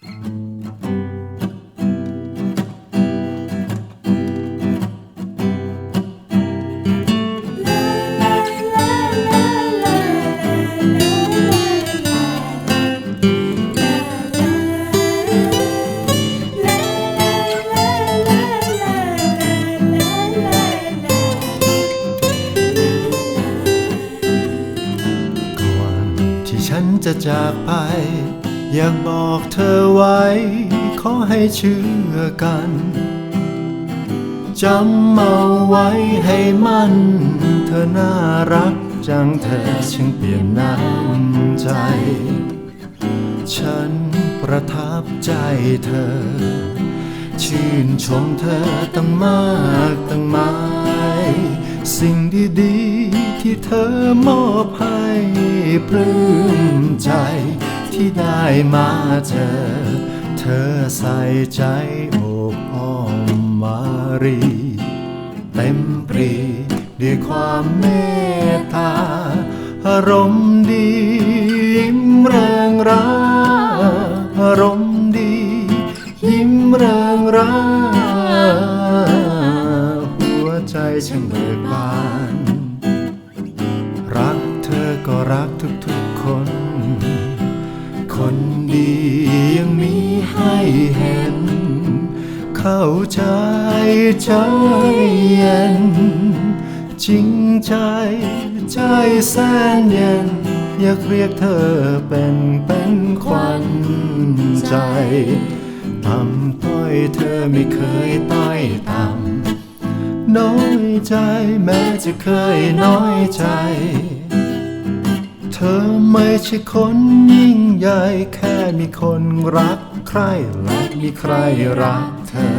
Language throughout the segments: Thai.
ก่อนที่ฉันจะจากไป อยากบอกเธอไว้ ขอให้เชื่อกันจำเอาไว้ให้มันเธอน่ารักจังเธอช่างเปลี่ยนน้ำใจ ฉันประทับใจเธอ ชื่นชมเธอตั้งมากตั้งหมาย สิ่งดีๆที่เธอมอบให้ปลื้มใจ ที่ได้มาเจอ เธอใส่ใจอบอ้อมมารี เต็มปรีด้วยความเมตตา อารมณ์ดียิ้มเริงราอารมณ์ดี ยิ้มเริงราหัวใจช่างเบิกบาน รักเธอก็รักทุกๆ คนดียังมีให้เห็น เข้าใจใจเย็น จริงใจใจแสนเย็น อยากเรียกเธอเป็นเป็นขวัญใจต่ำต้อยเธอไม่เคยต้อยต่ำน้อยใจแม้จะเคยน้อยใจ ธอไม่ใช่คนยิ่งใหญ่แค่มีคนรักใครและมีใครรักเธอ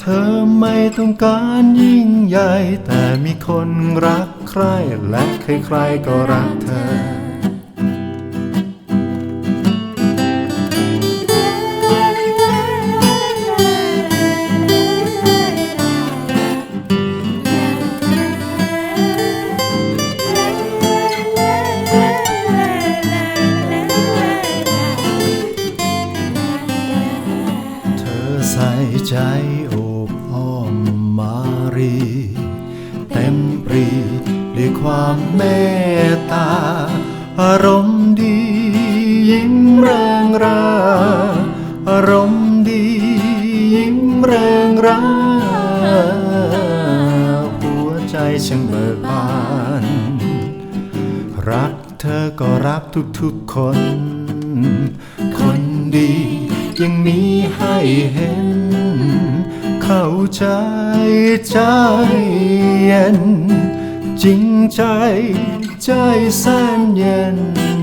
เธอไม่ต้องการยิ่งใหญ่แต่มีคนรักใครและใครๆก็รักเธอ ใส่ใจโอบอ้อมมารี เต็มปรีด้วยความเมตตา อารมณ์ดียิ้มเริงราอารมณ์ดียิ้มเริงราหัวใจช่างเบิกบาน รักเธอก็รักทุกๆคน คนดี ยังมีให้เห็น เข้าใจใจเย็น จริงใจใจแสนเย็น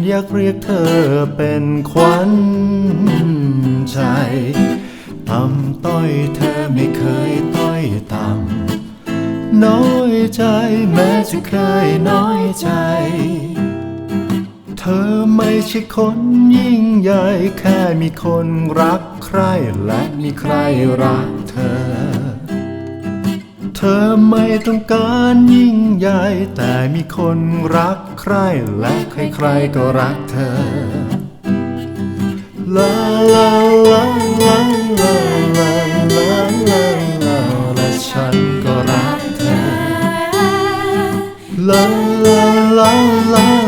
อยากเรียกเธอเป็นขวัญใจต่ำต้อยเธอไม่เคยต้อยต่ำน้อยใจแม้จะเคยน้อยใจ เธอไม่ใช่คนยิ่งใหญ่แค่มีคนรักใครและมีใครรักเธอ เธอไม่ต้องการยิ่งใหญ่แต่มีคนรักใครและใครๆก็รักเธอลาลาลาลาลาลาลาลาลาและฉันก็รักเธอลา